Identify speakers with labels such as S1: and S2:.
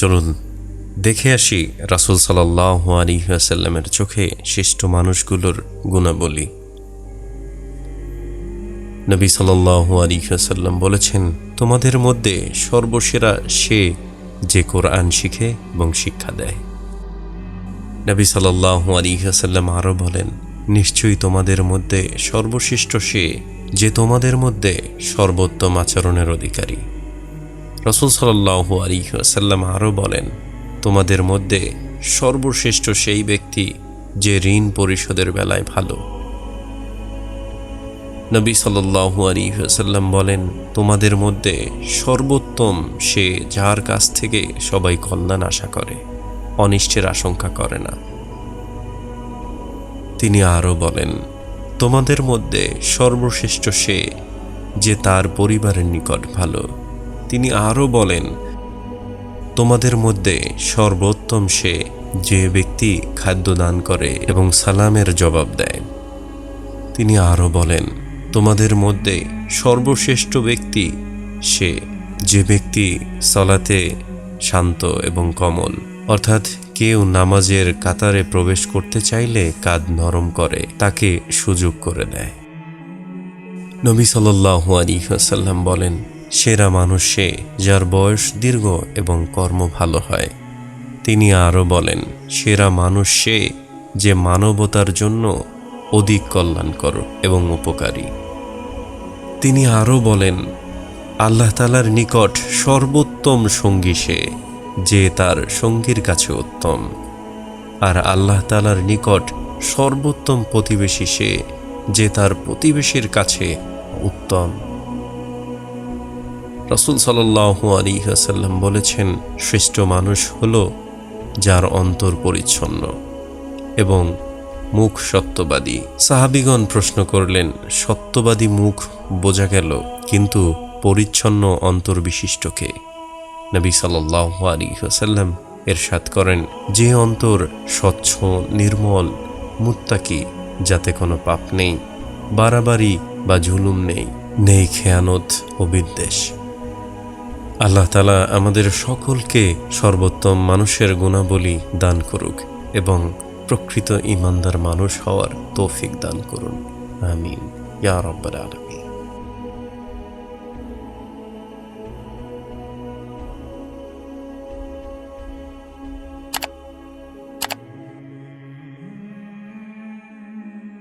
S1: চলুন দেখে আসি রাসুল সাল্লাহ চোখে শ্রেষ্ঠ মানুষগুলোর গুণাবলী। নবী সাল্লাহ বলেছেন, তোমাদের মধ্যে সর্বসেরা সে যে কোরআন শিখে এবং শিক্ষা দেয়। নবী সাল্লাহ আলিহাসাল্লাম আরও বলেন, নিশ্চয়ই তোমাদের মধ্যে সর্বশ্রেষ্ঠ সে যে তোমাদের মধ্যে সর্বোত্তম আচরণের অধিকারী। রসুল সাল্লাহ আলিহাসাল্লাম আরও বলেন, তোমাদের মধ্যে সর্বশ্রেষ্ঠ সেই ব্যক্তি যে ঋণ পরিশোধের বেলায় ভালো। নবী সাল্লাহু আলিহাসাল্লাম বলেন, তোমাদের মধ্যে সর্বোত্তম সে যার কাছ থেকে সবাই কল্যাণ আশা করে, অনিষ্টের আশঙ্কা করে না। তিনি আরও বলেন, তোমাদের মধ্যে সর্বশ্রেষ্ঠ সে যে তার পরিবারের নিকট ভালো তিনি আরও বলেন, তোমাদের মধ্যে সর্বোত্তম সে যে ব্যক্তি খাদ্য দান করে এবং সালামের জবাব দেয়। তিনি আরও বলেন, তোমাদের মধ্যে সর্বশ্রেষ্ঠ ব্যক্তি সে যে ব্যক্তি সলাতে শান্ত এবং কমল। অর্থাৎ কেউ নামাজের কাতারে প্রবেশ করতে চাইলে কাঁধ নরম করে, তাকে সুযোগ করে দেয়। নবী সাল্লাহু আলিহাসাল্লাম বলেন সেরা মানুষ সে যার বয়স দীর্ঘ এবং কর্ম ভালো হয়। তিনি আরও বলেন, সেরা মানুষ সে যে মানবতার জন্য অধিক কল্যাণকর এবং উপকারী। তিনি আরও বলেন, আল্লাহ তালার নিকট সর্বোত্তম সঙ্গী সে যে তার সঙ্গীর কাছে উত্তম। আর আল্লাহ তালার নিকট সর্বোত্তম প্রতিবেশী সে যে তার প্রতিবেশীর কাছে উত্তম। রসুল সাল্লাহ আলী হাসাল্লাম বলেছেন, শ্রেষ্ঠ মানুষ হল যার অন্তর পরিচ্ছন্ন এবং মুখ সত্যবাদী। সাহাবিগণ প্রশ্ন করলেন, সত্যবাদী মুখ বোঝা গেল, কিন্তু পরিচ্ছন্ন অন্তর বিশিষ্টকে নবী সাল্লাহ হাসাল্লাম এরশাদ করেন, যে অন্তর স্বচ্ছ, নির্মল, মুত্তাকি, যাতে কোনো পাপ নেই, বাড়াবাড়ি বা ঝুলুম নেই নেই খেয়ানত ও বিদ্বেষ। আল্লাহ তালা আমাদের সকলকে সর্বোত্তম মানুষের গুণাবলী দান করুক এবং প্রকৃত ইমানদার মানুষ হওয়ার তৌফিক দান করুন। আমিন। ইয়া রব্বাল আলমী